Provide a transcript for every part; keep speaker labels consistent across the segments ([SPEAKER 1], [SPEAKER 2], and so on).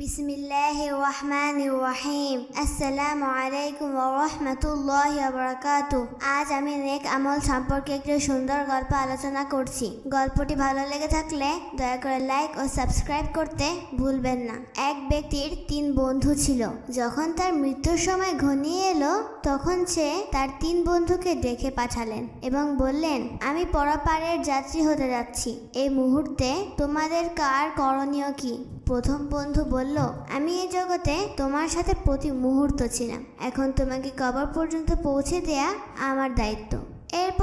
[SPEAKER 1] বিসমিল্লাহ রহমান রহিম। আসসালামু আলাইকুম রহমতুল্লাহ বরকাত আজ আমি নেক আমল সম্পর্কে একটি সুন্দর গল্প আলোচনা করছি। গল্পটি ভালো লেগে থাকলে দয়া করে লাইক ও সাবস্ক্রাইব করতে ভুলবেন না। এক ব্যক্তির তিন বন্ধু ছিল। যখন তার মৃত্যুর সময় ঘনিয়ে এলো, তখন সে তার তিন বন্ধুকে ডেকে পাঠালেন এবং বললেন, আমি পরপারের যাত্রী হতে যাচ্ছি। এই মুহূর্তে তোমাদের কার করণীয় কি? প্রথম বন্ধু বলল, আমি এই জগতে তোমার সাথে প্রতি মুহূর্ত ছিলাম। এখন তোমাকে কবর পর্যন্ত পৌঁছে দেয়া আমার দায়িত্ব।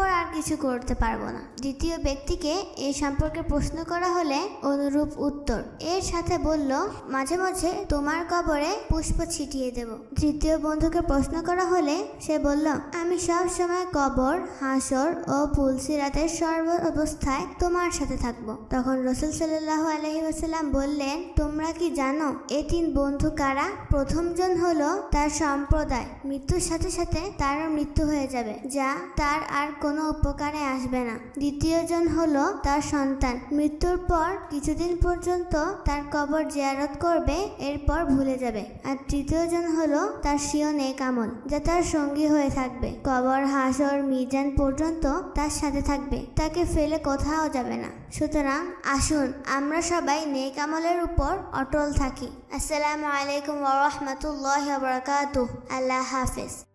[SPEAKER 1] এরপর আর কিছু করতে পারব না। দ্বিতীয় ব্যক্তিকে এই সম্পর্কে প্রশ্ন করা হলে অনুরূপ উত্তর। এর সাথে বলল, মাঝে মাঝে তোমার কবরে পুষ্প ছিটিয়ে দেব। তৃতীয় বন্ধুকে প্রশ্ন করা হলে সে বলল, আমি সব সময় কবর, হাসর ও পুলসিরাতের সর্ব অবস্থায় তোমার সাথে থাকব। তখন রসুল সাল্লাহ আলহি ওসাল্লাম বললেন, তোমরা কি জানো এ তিন বন্ধু কারা? প্রথমজন হলো তার সম্প্রদায়। মৃত্যুর সাথে সাথে তারও মৃত্যু হয়ে যাবে, যা তার আর কোনো উপকারে আসবে না। দ্বিতীয়জন হলো তার সন্তান। মৃত্যুর পর কিছুদিন পর্যন্ত তার কবর জিয়ারত করবে, এরপর ভুলে যাবে। আর তৃতীয়জন হলো তার সিও নেক আমল, যা তার সঙ্গী হয়ে থাকবে। কবর, হাসর, মিজান পর্যন্ত তার সাথে থাকবে। তাকে ফেলে কোথাও যাবে না। সুতরাং আসুন, আমরা সবাই নেক আমলের উপর অটল থাকি। আসসালামু আলাইকুম ওরহমতুল্লাহ বরকাত আল্লাহ হাফেজ।